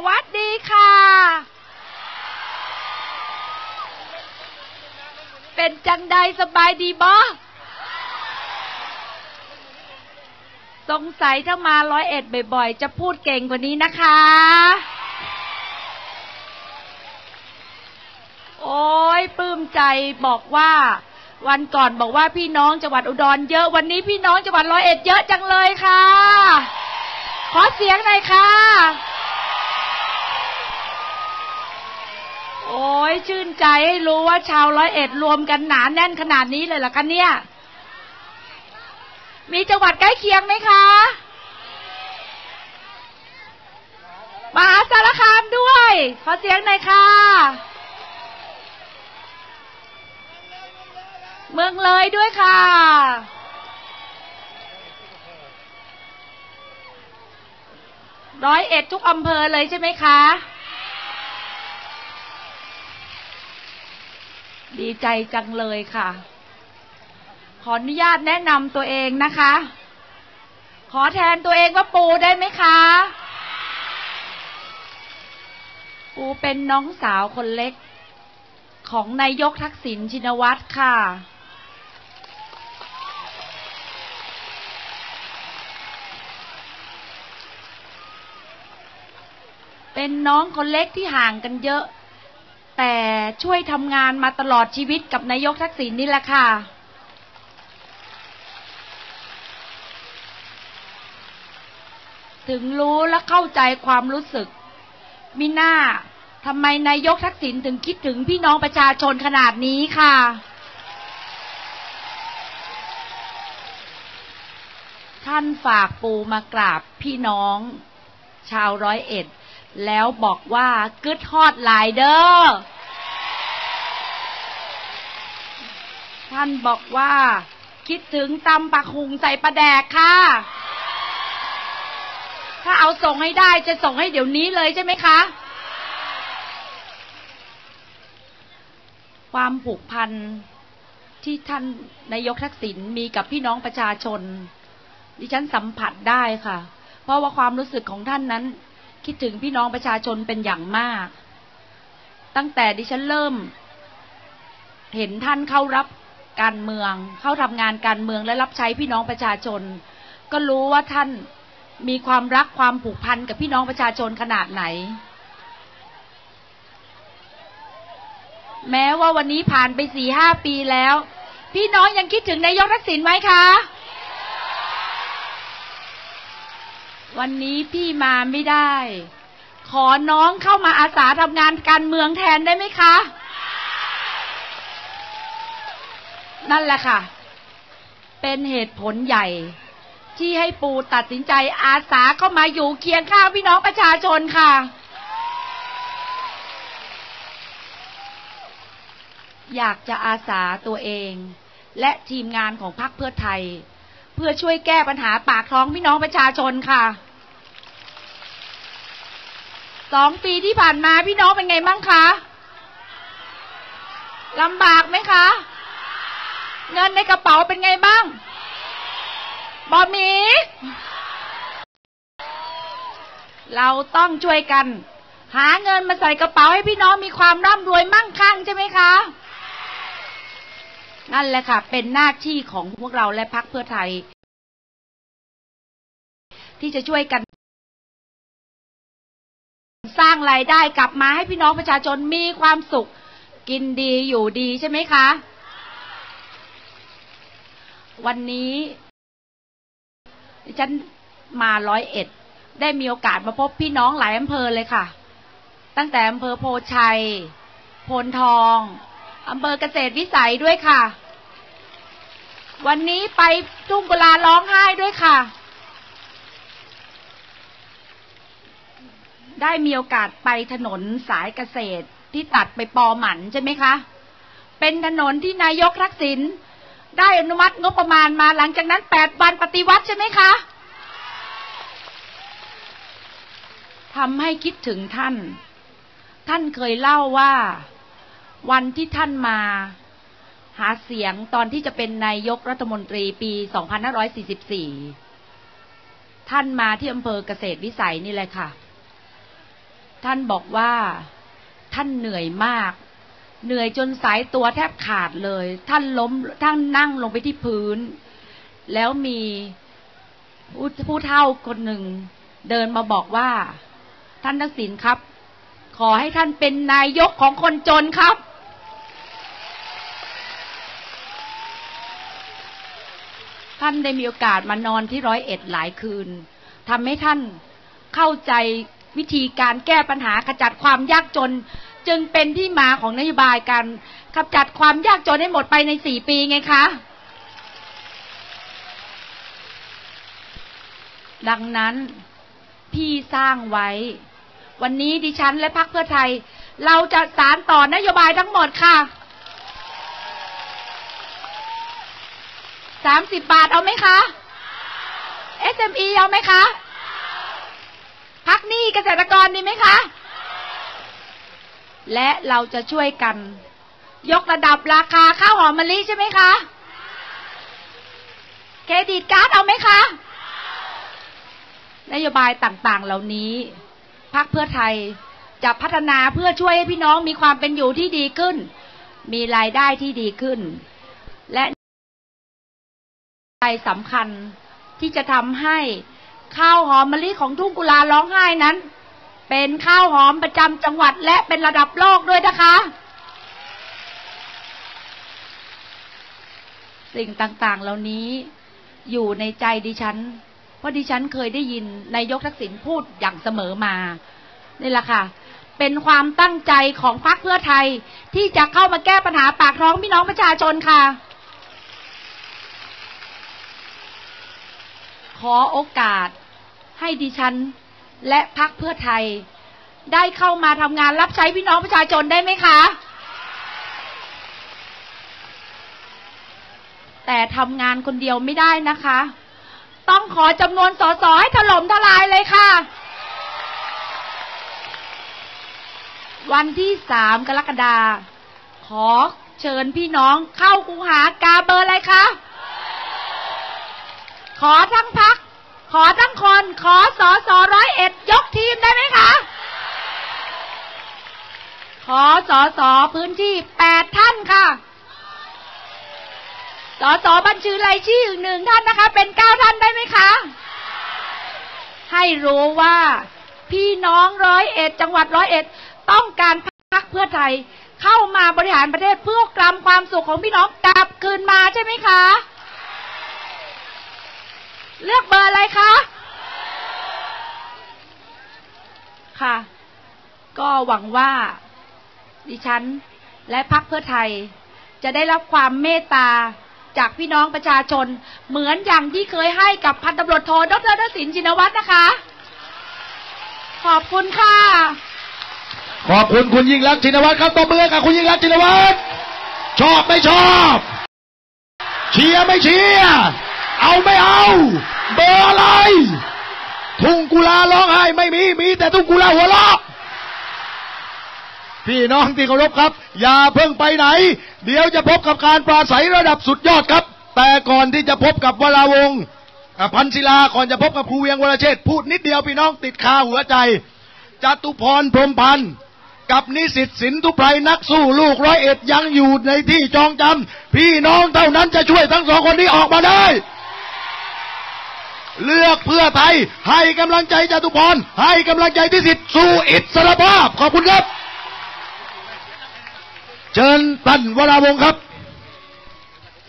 สวัสดีค่ะ เป็นจังใดสบายดีบ่สงสัยถ้ามาร้อยเอ็ดบ่อยๆ จะพูดเก่งกว่านี้นะคะ โอ้ยปลื้มใจบอกว่า วันก่อนบอกว่าพี่น้องจังหวัดอุดรเยอะ วันนี้พี่น้องจังหวัดร้อยเอ็ดเยอะจังเลยค่ะ ขอเสียงหน่อยค่ะ โอ้ยชื่นใจให้รู้ว่าชาวร้อยเอ็ดรวมกันหนาแน่นขนาดนี้เลยเหรอคะเนี่ย มีจังหวัดใกล้เคียงไหมคะมหาสารคามด้วย ขอเสียงหน่อยค่ะ เมืองเลยด้วยค่ะ ร้อยเอ็ดทุกอำเภอเลยใช่ไหมคะ ดีใจจังเลยค่ะ ขออนุญาตแนะนำตัวเองนะคะ ขอแทนตัวเองว่าปูได้ไหมคะ ปูเป็นน้องสาวคนเล็ก ของนายกทักษิณชินวัตรค่ะ เป็นน้องคนเล็กที่ห่างกันเยอะ แต่ช่วยทำงานมาตลอดชีวิตกับนายกทักษิณนี่แหละค่ะ ถึงรู้และเข้าใจความรู้สึก มิน่าทำไมนายกทักษิณถึงคิดถึงพี่น้องประชาชนขนาดนี้ค่ะ ท่านฝากปูมากราบพี่น้อง ชาวร้อยเอ็ด แล้วบอกว่ากึดฮอดหลายเด้อท่านบอกว่า คิดถึงตำปักหุงใส่ปลาแดกค่ะ ถ้าเอาส่งให้ได้จะส่งให้เดี๋ยวนี้เลยใช่ไหมคะ ความผูกพันที่ท่านนายกทักษิณมีกับพี่น้องประชาชน ดิฉันสัมผัสได้ค่ะ เพราะว่าความรู้สึกของท่านนั้น คิดถึงพี่น้องประชาชนเป็นอย่างมาก ตั้งแต่ดิฉันเริ่ม เห็นท่านเข้ารับการเมือง เข้าทำงานการเมืองและรับใช้พี่น้องประชาชน ก็รู้ว่าท่านมีความรักความผูกพันกับพี่น้องประชาชนขนาดไหน แม้ว่าวันนี้ผ่านไปสี่ห้าปีแล้ว พี่น้องยังคิดถึงนายกทักษิณไหมคะ วันนี้พี่มาไม่ได้ ขอน้องเข้ามาอาสาทำงานการเมืองแทนได้ไหมคะ นั่นแหละค่ะ เป็นเหตุผลใหญ่ ที่ให้ปูตัดสินใจอาสาเข้ามาอยู่เคียงข้างพี่น้องประชาชนค่ะ อยากจะอาสาตัวเอง และทีมงานของพรรคเพื่อไทย เพื่อช่วยแก้ปัญหาปากท้องพี่น้องประชาชนค่ะสองปีที่ผ่านมาพี่น้องเป็นไงบ้างคะลำบากไหมคะ เงินในกระเป๋าเป็นไงบ้างบอมี เราต้องช่วยกัน หาเงินมาใส่กระเป๋าให้พี่น้องมีความร่ำรวยมั่งคั่งใช่ไหมคะ นั่นแหละค่ะ เป็นหน้าที่ของพวกเราและพรรคเพื่อไทย ที่จะช่วยกัน สร้างรายได้กลับมาให้พี่น้องประชาชนมีความสุข กินดีอยู่ดีใช่ไหมคะ วันนี้ฉันมาร้อยเอ็ด ได้มีโอกาสมาพบพี่น้องหลายอำเภอเลยค่ะ ตั้งแต่อำเภอโพชัย โพนทอง อำเภอเกษตรวิสัยด้วยค่ะ วันนี้ไปทุ่งกุลาร้องไห้ด้วยค่ะ ได้มีโอกาสไปถนนสายเกษตรที่ตัดไปปอหมันใช่ไหมคะ เป็นถนนที่นายกทักษิณได้อนุมัติงบประมาณมาหลังจากนั้นแปดวันปฏิวัติใช่ไหมคะทำให้คิดถึงท่าน ท่านเคยเล่าว่า วันที่ท่านมาหาเสียงตอนที่จะเป็นนายกรัฐมนตรีปี 2544 ท่านมาที่อำเภอเกษตรวิสัยนี่แหละค่ะ ท่านบอกว่าท่านเหนื่อยมาก เหนื่อยจนสายตัวแทบขาดเลย ท่านล้มท่านนั่งลงไปที่พื้น แล้วมีผู้ผู้เฒ่าคนหนึ่งเดินมาบอกว่า ท่านทักษิณครับ ขอให้ท่านเป็นนายกของคนจนครับ ท่านได้มีโอกาสมานอนที่ร้อยเอ็ดหลายคืนทำให้ท่านเข้าใจวิธีการแก้ปัญหาขจัดความยากจน จึงเป็นที่มาของนโยบายการขจัดความยากจนให้หมดไปในสี่ปีไงคะ ดังนั้นพี่สร้างไว้ วันนี้ดิฉันและพรรคเพื่อไทย เราจะสารต่อนโยบายทั้งหมดค่ะ สามสิบบาทเอาไหมคะ SME เอาไหมคะ พักหนี้เกษตรกรดีไหมคะ และเราจะช่วยกัน ยกระดับราคาข้าวหอมมะลิใช่ไหมคะ เครดิตการ์ดเอาไหมคะ นโยบายต่างๆเหล่านี้ พักเพื่อไทยจะพัฒนาเพื่อช่วยให้พี่น้องมีความเป็นอยู่ที่ดีขึ้น มีรายได้ที่ดีขึ้น และ ใจสำคัญที่จะทำให้ข้าวหอมมะลิของทุ่งกุลาร้องไห้นั้น เป็นข้าวหอมประจำจังหวัดและเป็นระดับโลกด้วยนะคะ สิ่งต่างๆเหล่านี้อยู่ในใจดิฉัน เพราะดิฉันเคยได้ยินนายกทักษิณพูดอย่างเสมอมา นี่แหละค่ะ เป็นความตั้งใจของพรรคเพื่อไทยที่จะเข้ามาแก้ปัญหาปากท้องพี่น้องประชาชนค่ะ ขอโอกาสให้ดิฉันและพรรคเพื่อไทย ได้เข้ามาทำงานรับใช้พี่น้องประชาชนได้ไหมคะ แต่ทำงานคนเดียวไม่ได้นะคะ ต้องขอจำนวนสสให้ถล่มทลายเลยค่ะ วันที่สามกรกฎาคมขอเชิญพี่น้องเข้าคูหากาเบอร์อะไร ขอทั้งพัก ขอทั้งคน ขอสอสอร้อยเอ็ดยกทีมได้ไหมคะ ขอสอสอพื้นที่แปดท่านค่ะ สอสอบัญชีรายชื่อหนึ่งท่านนะคะ เป็นเก้าท่านได้ไหมคะ ให้รู้ว่าพี่น้องร้อยเอ็ดจังหวัดร้อยเอ็ดต้องการพักเพื่อไทยเข้ามาบริหารประเทศเพื่อกลัมความสุขของพี่น้องกลับคืนมาใช่ไหมคะ เลือกเบอร์อะไรคะ ค่ะ ก็หวังว่า ดิฉัน และพักเพื่อไทย จะได้รับความเมตตาจากพี่น้องประชาชน เหมือนอย่างที่เคยให้กับพันตำรวจโทดรทักษิณชินวัตรนะคะ ขอบคุณค่ะ ขอบคุณคุณยิ่งรักษณ์ชินวัตรครับตบมือให้กับคุณยิ่งรักษณ์ชินวัตรชอบไม่ชอบ เชียร์ไม่เชียร์ เอาไม่เอา เบอร์อะไร ทุ่งกุลาร้องไห้ไม่มี มีแต่ทุ่งกุลาหัวเราะพี่น้องที่เคารพครับ อย่าเพิ่งไปไหน เดี๋ยวจะพบกับการปราศัยระดับสุดยอดครับ แต่ก่อนที่จะพบกับวราวงศ์พันศิลาก่อนจะพบกับครูเวียงวรเชษพูดนิดเดียวพี่น้องติดคาหัวใจจตุพรพรมพันธ์กับนิสิตสินทุไพรนักสู้ลูกร้อยเอ็ดยังอยู่ในที่จองจำพี่น้องเท่านั้นจะช่วยทั้งสองคนนี้ออกมาได้ เลือกเพื่อไทย ให้กำลังใจจตุพร ให้กำลังใจที่สิทธิ์สู้อิสรภาพ ขอบคุณครับ เชิญท่านวราวงครับ